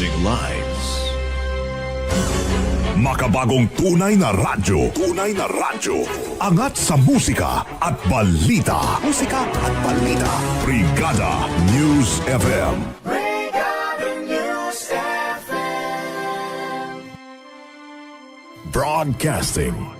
changing lives. Makabagong tunay na radyo. Tunay na radyo. Angat sa musika at balita. Musika at balita. Brigada News FM. Broadcasting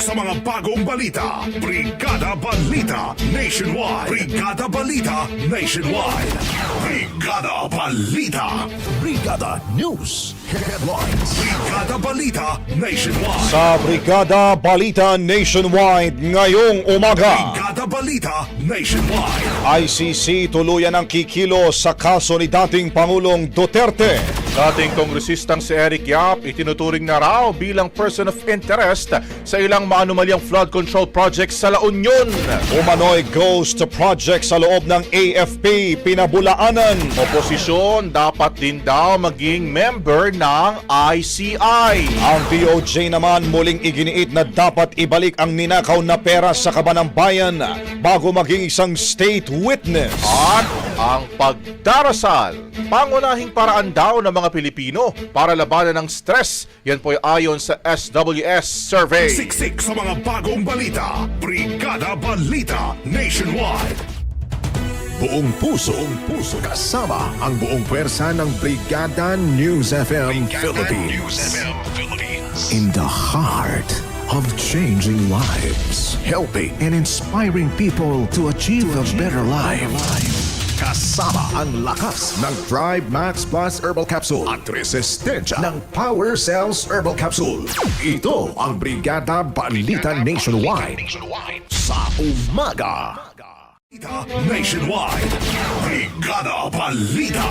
Sa mga bagong balita. Brigada Balita Nationwide. Brigada Balita Nationwide. Brigada Balita. Brigada News Headlines. Brigada Balita Nationwide. Sa Brigada Balita Nationwide ngayong umaga. Brigada Balita Nationwide. ICC tuluyan ang kikilo sa kaso ni dating Pangulong Duterte. Dating kongresistang si Eric Yap itinuturing na raw bilang person of interest sa ilang maanumalyang flood control projects sa La Union. Umano'y ghost project sa loob ng AFP pinabulaanan. Oposisyon dapat din daw maging member ng ICI. Ang DOJ naman muling iginiit na dapat ibalik ang ninakaw na pera sa kabanang bayan bago maging isang state witness. At ang pagdarasal, pangunahing paraan daw ng mga Pilipino para labanan ng stress. Yan po ay ayon sa SWS survey. Siksik sa mga bagong balita. Brigada Balita Nationwide. Buong puso, buong puso kasama ang buong pwersa ng Brigada News FM Philippines. In the heart of changing lives, helping and inspiring people to achieve a better life. Kasama ang lakas ng Thrive Max Plus Herbal Capsule at resistensya ng Power Cells Herbal Capsule. Ito ang Brigada Balita Nationwide sa umaga. Nationwide. Brigada Balita.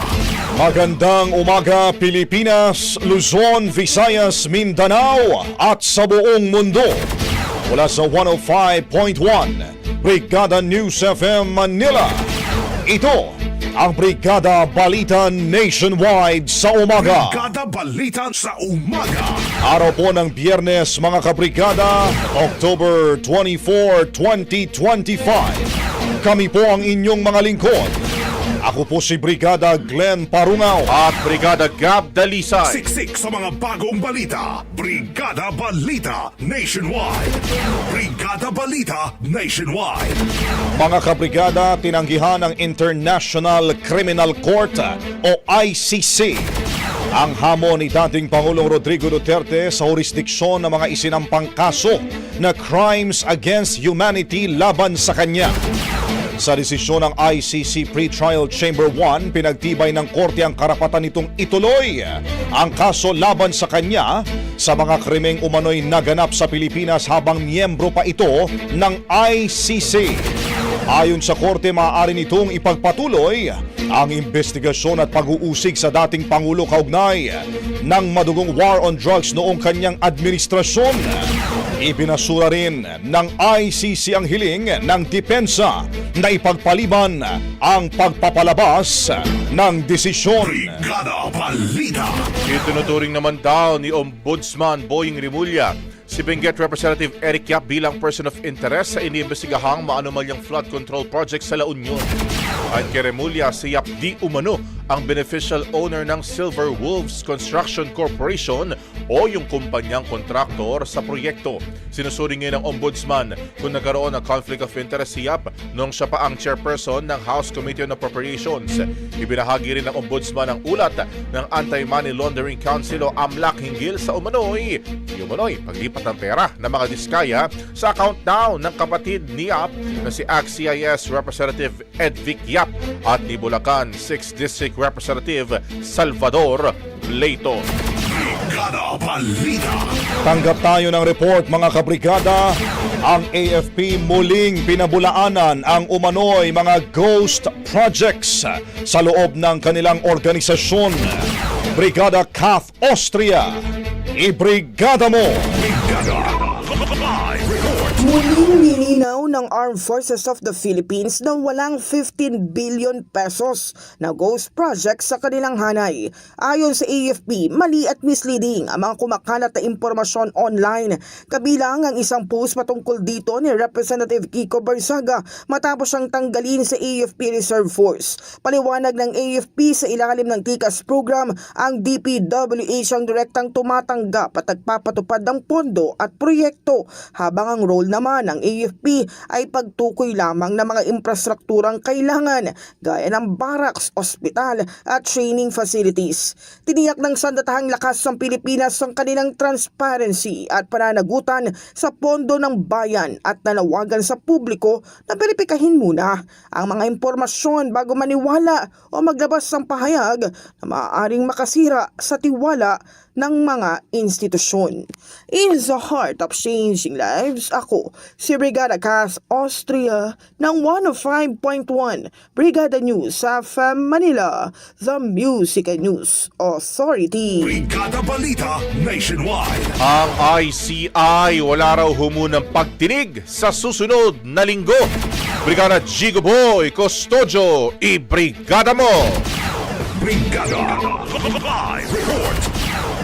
Magandang umaga Pilipinas, Luzon, Visayas, Mindanao at sa buong mundo. Mula sa 105.1 Brigada News FM Manila. Ito ang Brigada Balita Nationwide sa umaga. Brigada Balita sa umaga. Araw po ng biyernes mga kabrigada, October 24, 2025. Kami po ang inyong mga lingkod. Ako po si Brigada Glenn Parungaw. At Brigada Gab Dalisay. Siksik sa mga bagong balita. Brigada Balita Nationwide. Brigada Balita Nationwide. Mga kabrigada, tinanggihan ng International Criminal Court o ICC ang hamon ni dating Pangulong Rodrigo Duterte sa jurisdiksyon ng mga isinampang kaso na crimes against humanity laban sa kanya. Sa desisyon ng ICC Pretrial Chamber 1, pinagtibay ng korte ang karapatan nitong ituloy ang kaso laban sa kanya sa mga krimeng umano'y naganap sa Pilipinas habang miyembro pa ito ng ICC. Ayon sa korte, maaari nitong ipagpatuloy ang investigasyon at pag-uusig sa dating Pangulo kaugnay ng madugong war on drugs noong kanyang administrasyon. Ipinasura rin ng ICC ang hiling ng depensa na ipagpaliban ang pagpapalabas ng desisyon. Brigada Balita. Itinuturing naman daw ni Ombudsman Boying Rimulya si Benguet Representative Eric Yap bilang person of interest sa iniimbestigahang maanumalyang flood control project sa La Union. Ayon kay Remulla, si Yap di umano ang beneficial owner ng Silver Wolves Construction Corporation o yung kumpanyang kontraktor sa proyekto. Sinusuri ng Ombudsman kung nagkaroon ng conflict of interest si Yap noong siya pa ang chairperson ng House Committee on Appropriations. Ibinahagi rin ng Ombudsman ang ulat ng Anti-Money Laundering Council o AMLAC hinggil sa umano'y, umano'y paglipat ng pera ng mga diskaya sa account daw ng kapatid ni Yap na si ACT-CIS Representative Ed Vic Yap at ni Bulacan 6th District Representative Salvador Leito. Tanggap tayo ng report mga kabrigada. Ang AFP muling pinabulaanan ang umano'y mga ghost projects sa loob ng kanilang organisasyon. Brigada CAF Austria. Ibrigada mo! Ng Armed Forces of the Philippines na walang 15 billion pesos na ghost project sa kanilang hanay. Ayon sa AFP, mali at misleading ang mga kumakalat na impormasyon online. Kabilang ang isang post patungkol dito ni Representative Kiko Barsaga matapos siyang tanggalin sa AFP Reserve Force. Paliwanag ng AFP sa ilalim ng TICAS program, ang DPWH ang direktang tumatanggap at nagpapatupad ng pondo at proyekto habang ang role naman ng AFP ay pagtukoy lamang ng mga infrastrukturang kailangan gaya ng barracks, ospital at training facilities. Tiniyak ng sandatahang lakas ng Pilipinas ang kanilang transparency at pananagutan sa pondo ng bayan at nanawagan sa publiko na beripikahin muna ang mga impormasyon bago maniwala o maglabas ng pahayag na maaaring makasira sa tiwala ng mga institusyon. In the heart of changing lives, ako si Brigada Cas Austria ng 105.1 Brigada News sa FM Manila, the Music and News Authority. Brigada Balita Nationwide. Ang ICI wala raw humunang pagtinig sa susunod na linggo. Brigada Gigo Boy Custodio, i-brigada mo! Brigada. Live report.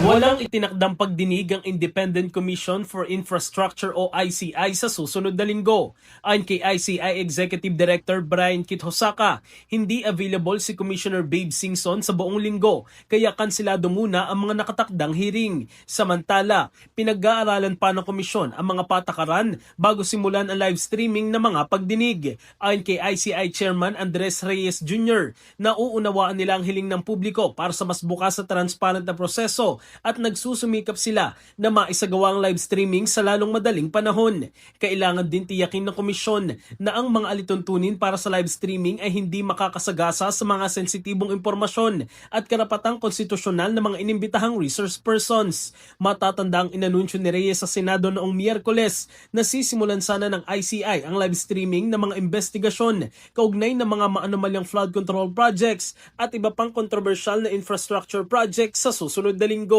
Walang itinakdang pagdinig ang Independent Commission for Infrastructure o ICI sa susunod na linggo. Ayon kay ICI Executive Director Brian Kit Hosaka, hindi available si Commissioner Babe Singson sa buong linggo kaya kansilado muna ang mga nakatakdang hearing. Samantala, pinag-aaralan pa ng komisyon ang mga patakaran bago simulan ang live streaming ng mga pagdinig. Ayon kay ICI Chairman Andres Reyes Jr., nauunawaan nila ang hiling ng publiko para sa mas bukas at transparent na proseso at nagsusumikap sila na maisagawa ang live streaming sa lalong madaling panahon. Kailangan din tiyakin ng komisyon na ang mga alituntunin para sa live streaming ay hindi makakasagasa sa mga sensitibong impormasyon at karapatang konstitusyonal ng mga inimbitahang resource persons. Matatanda ang inanunsyo ni Reyes sa Senado noong Miyerkules na sisimulan sana ng ICI ang live streaming ng mga investigasyon kaugnay ng mga maanomalyang flood control projects at iba pang kontrobersyal na infrastructure projects sa susunod na linggo.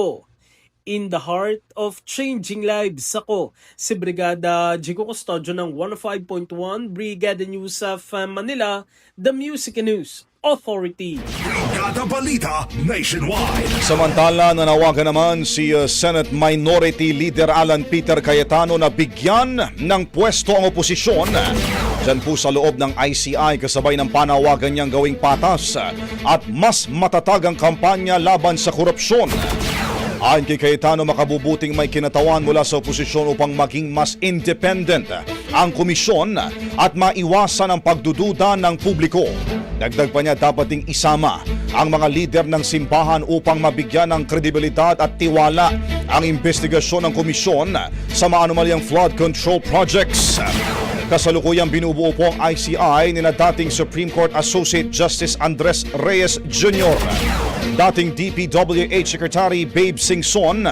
In the heart of changing lives ako, si Brigada Jigo Custodio ng 105.1 Brigada News of uh, Manila, The Music and News Authority. Brigada Balita Nationwide. Samantala, nanawagan naman si uh, Senate Minority Leader Alan Peter Cayetano na bigyan ng pwesto ang oposisyon. Diyan po sa loob ng ICI kasabay ng panawagan niyang gawing patas at mas matatag ang kampanya laban sa korupsyon. Ayon kay Cayetano, makabubuting may kinatawan mula sa oposisyon upang maging mas independent ang komisyon at maiwasan ang pagdududa ng publiko. Dagdag pa niya dapat ding isama ang mga lider ng simbahan upang mabigyan ng kredibilidad at tiwala ang investigasyon ng komisyon sa maanumalyang flood control projects. Kasalukuyang binubuo po ang ICI ni na dating Supreme Court Associate Justice Andres Reyes Jr., dating DPWH Secretary Babe Singson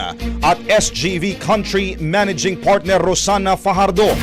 at SGV Country Managing Partner Rosana Fajardo.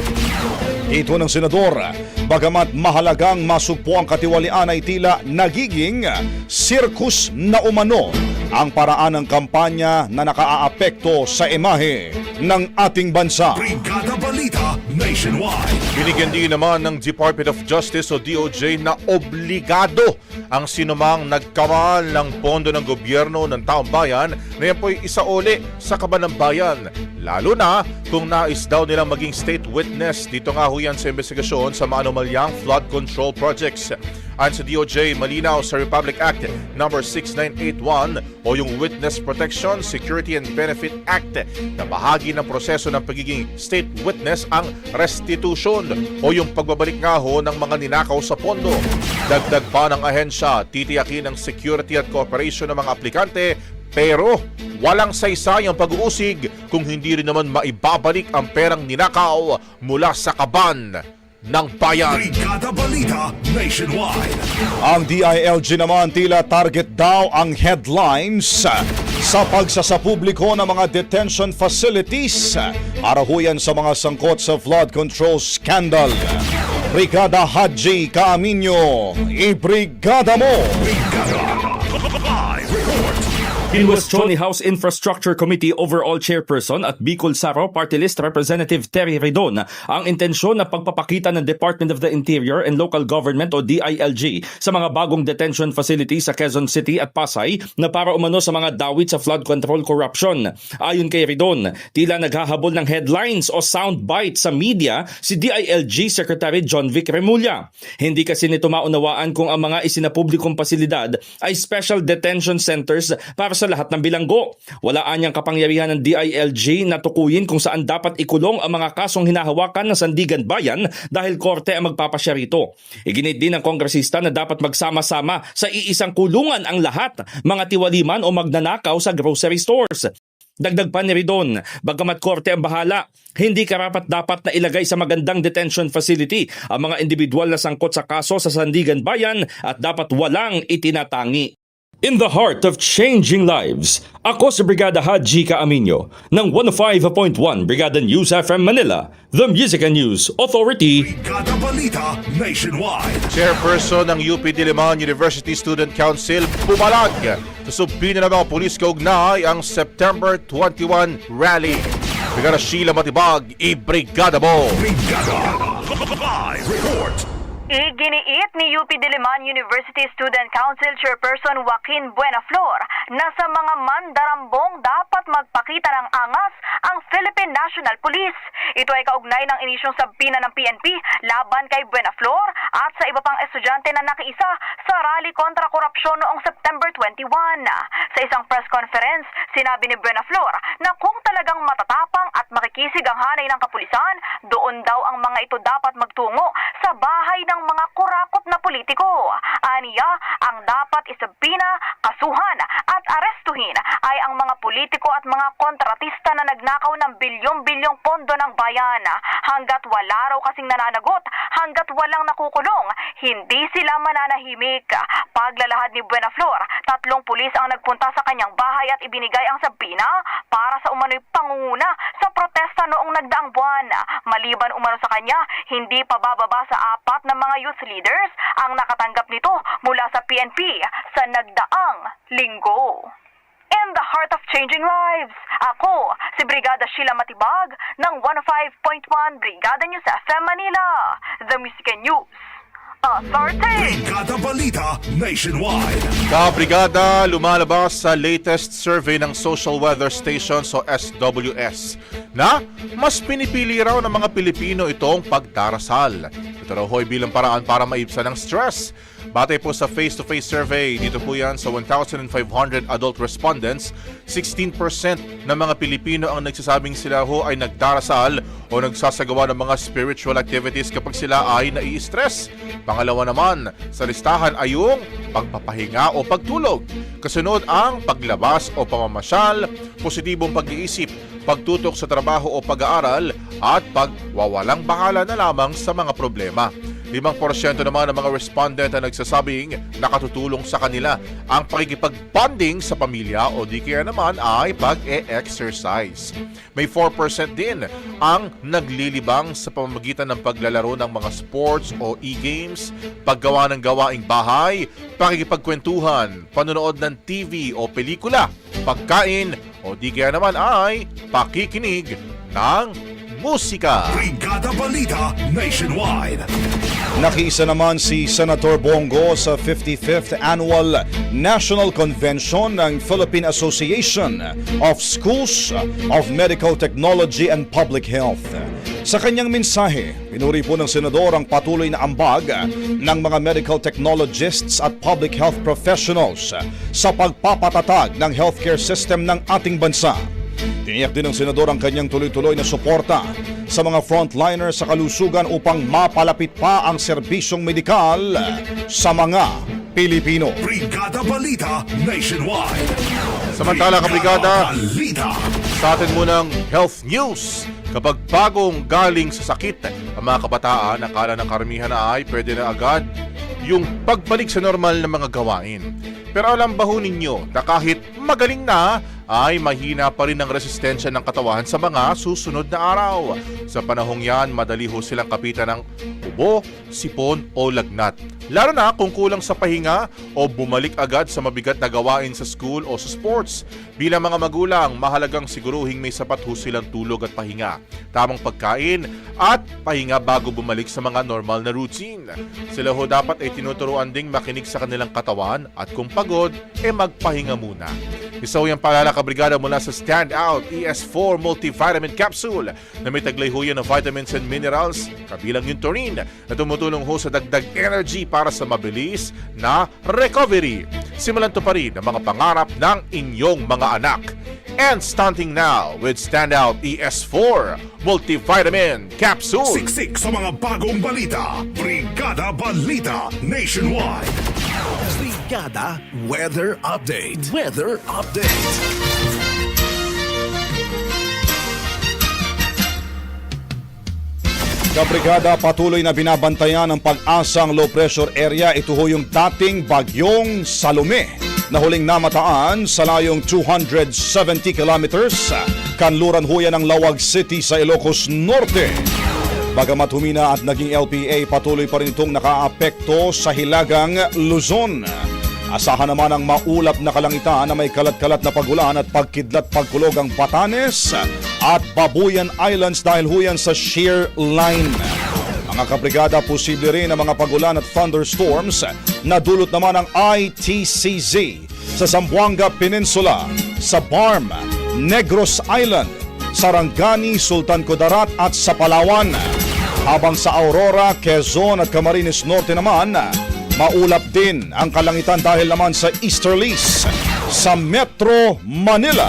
Ito ng senador, bagamat mahalagang masupo ang katiwalian ay tila nagiging sirkus na umano ang paraan ng kampanya na nakaaapekto sa imahe ng ating bansa. Brigada Balita Nationwide. Binigyan din naman ng Department of Justice o DOJ na obligado ang sinumang nagkamal ng pondo ng gobyerno ng taong bayan na yan po'y isauli sa kaban ng bayan. Lalo na kung nais daw nilang maging state witness dito nga ho yan sa investigasyon sa mga anomalyang flood control projects. Ayon sa DOJ, malinaw sa Republic Act No. 6981 o yung Witness Protection, Security and Benefit Act na bahagi ng proseso ng pagiging state witness ang restitution o yung pagbabalik nga ho ng mga ninakaw sa pondo. Dagdag pa ng ahensya, titiyakin ang security at cooperation ng mga aplikante pero walang saysay ang pag-uusig kung hindi rin naman maibabalik ang perang ninakaw mula sa kaban ng bayan. Brigada Balita Nationwide. Ang DILG naman tila target daw ang headlines sa pagsasapubliko ng mga detention facilities para ho yan sa mga sangkot sa flood control scandal. Brigada Haji Kaaminyo, ibrigada mo! Brigada. Pinwestioni House Infrastructure Committee Overall Chairperson at Bicol Saro Party List Representative Terry Redon ang intensyon na pagpapakita ng Department of the Interior and Local Government o DILG sa mga bagong detention facilities sa Quezon City at Pasay na para umano sa mga dawit sa flood control corruption. Ayon kay Redon, tila naghahabol ng headlines o soundbite sa media si DILG Secretary John Vic Remulla. Hindi kasi nito maunawaan kung ang mga isinapublikong pasilidad ay special detention centers para sa lahat ng bilanggo. Wala anyang kapangyarihan ng DILG na tukuyin kung saan dapat ikulong ang mga kasong hinahawakan ng Sandigan Bayan dahil korte ang magpapasya rito. Iginit din ng kongresista na dapat magsama-sama sa iisang kulungan ang lahat, mga tiwaliman o magnanakaw sa grocery stores. Dagdag pa ni Ridon, bagamat korte ang bahala, hindi karapat dapat na ilagay sa magandang detention facility ang mga individual na sangkot sa kaso sa Sandigan Bayan at dapat walang itinatangi. In the heart of changing lives, ako si Brigada Haji Kaaminyo ng 105.1 Brigada News FM Manila, the Music and News Authority. Brigada Balita Nationwide. Chairperson ng UP Diliman University Student Council pumalag sa subpina ng mga pulis kaugnay ang September 21 rally. Brigada Sheila Matibag, i-brigada mo! Brigada Live Report. Iginiit ni UP Diliman University Student Council Chairperson Joaquin Buenaflor na sa mga mandarambong dapat magpakita ng angas ang Philippine National Police. Ito ay kaugnay ng inisyong sabina ng PNP laban kay Buenaflor at sa iba pang estudyante na nakiisa sa rally kontra korupsyon noong September 21. Sa isang press conference, sinabi ni Buenaflor na kung talagang matatapang at makikisig ang hanay ng kapulisan, doon daw ang mga ito dapat magtungo sa bahay ng mga kurakot na politiko. Aniya, ang dapat isabina, kasuhan politiko at mga kontratista na nagnakaw ng bilyong-bilyong pondo ng bayan. Hanggat wala raw kasing nananagot, hanggat walang nakukulong, hindi sila mananahimik. Paglalahad ni Buenaflor, tatlong pulis ang nagpunta sa kanyang bahay at ibinigay ang sabina para sa umano'y pangunguna sa protesta noong nagdaang buwan. Maliban umano sa kanya, hindi pa bababa sa apat na mga youth leaders ang nakatanggap nito mula sa PNP sa nagdaang linggo. In the heart of changing lives, ako si Brigada Sheila Matibag ng 105.1 Brigada News FM Manila, The Music and News Authority. Brigada Balita Nationwide. Kabrigada lumalabas sa latest survey ng Social Weather Station o SWS na mas pinipili raw ng mga Pilipino itong pagdarasal. Ito raw ho'y bilang paraan para maibsan ang stress. Batay po sa face-to-face survey, dito po yan sa 1,500 adult respondents, 16% ng mga Pilipino ang nagsasabing sila ho ay nagdarasal o nagsasagawa ng mga spiritual activities kapag sila ay nai-stress. Pangalawa naman, sa listahan ay yung pagpapahinga o pagtulog. Kasunod ang paglabas o pamamasyal, positibong pag-iisip, pagtutok sa trabaho o pag-aaral, at pagwawalang bahala na lamang sa mga problema. 5% naman ng mga respondent ang nagsasabing nakatutulong sa kanila ang pakikipag-bonding sa pamilya o di kaya naman ay pag-e-exercise. May 4% din ang naglilibang sa pamamagitan ng paglalaro ng mga sports o e-games, paggawa ng gawaing bahay, pakikipagkwentuhan, panonood ng TV o pelikula, pagkain o di kaya naman ay pakikinig ng musika. Brigada Balita Nationwide. Nakiisa naman si Senator Bongo sa 55th Annual National Convention ng Philippine Association of Schools of Medical Technology and Public Health. Sa kanyang mensahe, pinuri po ng senador ang patuloy na ambag ng mga medical technologists at public health professionals sa pagpapatatag ng healthcare system ng ating bansa. Tiniyak din ng senador ang kanyang tuloy-tuloy na suporta sa mga frontliners sa kalusugan upang mapalapit pa ang serbisyong medikal sa mga Pilipino. Brigada Balita Nationwide. Samantala, kabrigada, Balita. Sa atin munang health news. Kapag bagong galing sa sakit, ang mga kabataan, akala ng karamihan na ay pwede na agad yung pagbalik sa normal na mga gawain. Pero alam ba ho ninyo na kahit magaling na, ay mahina pa rin ang resistensya ng katawan sa mga susunod na araw. Sa panahong yan, madali ho silang kapitan ng ubo, sipon o lagnat. Lalo na kung kulang sa pahinga o bumalik agad sa mabigat na gawain sa school o sa sports. Bilang mga magulang, mahalagang siguruhing may sapat ho silang tulog at pahinga, tamang pagkain at pahinga bago bumalik sa mga normal na routine. Sila ho dapat ay tinuturuan ding makinig sa kanilang katawan at kung pagod, e magpahinga muna. Isa ho yung paalala kabrigada mula sa Standout ES4 Multivitamin Capsule na may taglay ho ng vitamins and minerals, kabilang yung taurine na tumutulong ho sa dagdag energy para sa mabilis na recovery. Simulan to pa rin ang mga pangarap ng inyong mga anak. And stunting now with Standout ES4 Multivitamin Capsule. Siksik sa mga bagong balita. Brigada Balita Nationwide. Brigada Weather Update. Weather Update. Kabrigada patuloy na binabantayan ng pag-asang low pressure area. Ito ho yung dating bagyong Salome na huling namataan sa layong 270 kilometers. Kanluran ho yan ng Lawag City sa Ilocos Norte. Bagamat humina at naging LPA, patuloy pa rin itong nakaapekto sa Hilagang Luzon. Asahan naman ang maulap na kalangitan na may kalat-kalat na pagulan at pagkidlat pagkulog ang Batanes at Babuyan Islands dahil huyan sa shear line. Mga kabrigada, posible rin ang mga pagulan at thunderstorms na dulot naman ng ITCZ sa Zamboanga Peninsula, sa Barm, Negros Island, Sarangani, Sultan Kudarat at sa Palawan. Habang sa Aurora, Quezon at Camarines Norte naman, maulap din ang kalangitan dahil naman sa easterlies sa Metro Manila.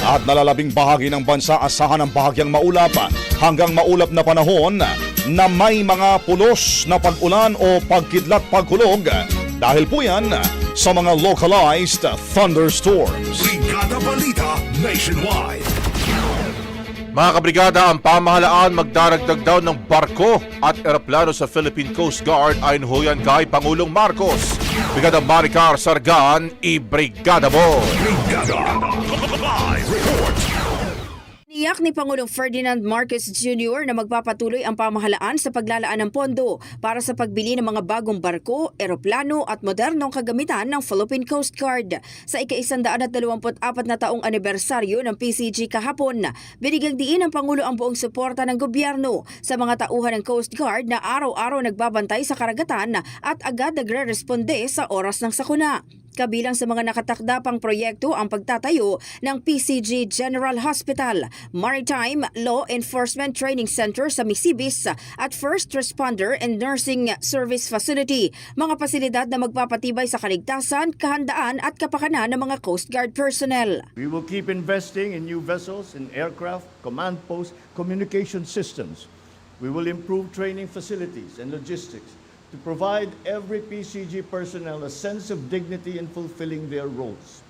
At nalalabing bahagi ng bansa asahan ng bahagyang maulap hanggang maulap na panahon na may mga pulos na pag-ulan o pagkidlat pagkulog dahil po yan sa mga localized thunderstorms. Brigada Balita Nationwide. Mga kabrigada, ang pamahalaan magdaragdag daw ng barko at eroplano sa Philippine Coast Guard ayon ho kay Pangulong Marcos. Brigada Maricar Sargan, i-brigada mo! Niyak ni Pangulong Ferdinand Marcos Jr. na magpapatuloy ang pamahalaan sa paglalaan ng pondo para sa pagbili ng mga bagong barko, eroplano at modernong kagamitan ng Philippine Coast Guard. Sa ika-124 na taong anibersaryo ng PCG kahapon, binigyang diin ng Pangulo ang buong suporta ng gobyerno sa mga tauhan ng Coast Guard na araw-araw nagbabantay sa karagatan at agad nagre-responde sa oras ng sakuna. Kabilang sa mga nakatakda pang proyekto ang pagtatayo ng PCG General Hospital, Maritime Law Enforcement Training Center sa Misibis at First Responder and Nursing Service Facility, mga pasilidad na magpapatibay sa kaligtasan, kahandaan at kapakanan ng mga Coast Guard personnel. We will keep investing in new vessels, in aircraft, command posts, communication systems. We will improve training facilities and logistics to provide every PCG personnel a sense of dignity in fulfilling their roles.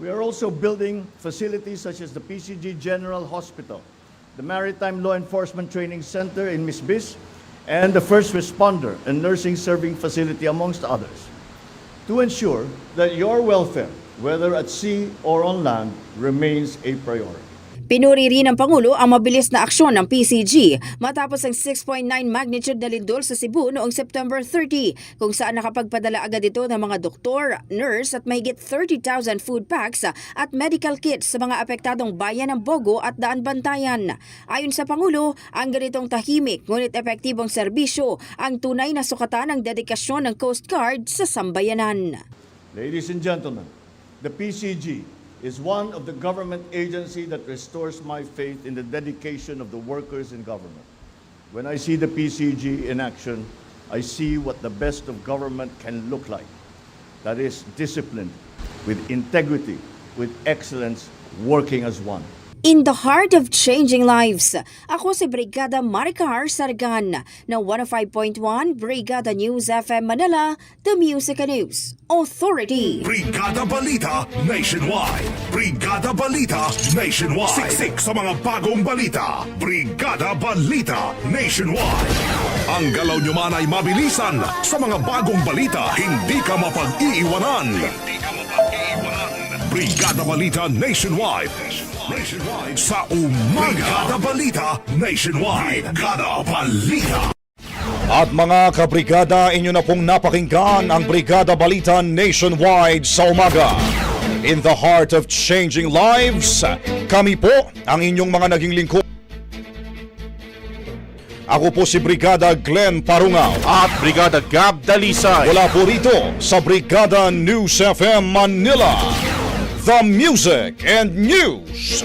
We are also building facilities such as the PCG General Hospital, the Maritime Law Enforcement Training Center in Misbis, and the first responder and nursing serving facility, amongst others, to ensure that your welfare, whether at sea or on land, remains a priority. Pinuri rin ng Pangulo ang mabilis na aksyon ng PCG matapos ang 6.9 magnitude na lindol sa Cebu noong September 30 kung saan nakapagpadala agad ito ng mga doktor, nurse at mahigit 30,000 food packs at medical kits sa mga apektadong bayan ng Bogo at Daan Bantayan. Ayon sa Pangulo, ang ganitong tahimik ngunit epektibong serbisyo ang tunay na sukatan ng dedikasyon ng Coast Guard sa sambayanan. Ladies and gentlemen, the PCG is one of the government agency that restores my faith in the dedication of the workers in government. When I see the PCG in action, I see what the best of government can look like. That is discipline, with integrity, with excellence, working as one. In the heart of changing lives, ako si Brigada Maricar Sargan ng 105.1 Brigada News FM Manila, The Music News Authority. Brigada Balita Nationwide. Brigada Balita Nationwide. Siksik sa mga bagong balita. Brigada Balita Nationwide. Ang galaw nyo man ay mabilisan sa mga bagong balita. Hindi ka mapag-iiwanan. Hindi ka mapag-iiwanan. Brigada Balita Nationwide. Nationwide sa umaga. Brigada Balita Nationwide. Brigada Balita. At mga kabrigada, inyo na pong napakinggan ang Brigada Balita Nationwide sa umaga. In the heart of changing lives, kami po ang inyong mga naging lingkod. Ako po si Brigada Glenn Parungaw. At Brigada Gab Dalisay. Wala po rito sa Brigada News FM Manila. The Music and News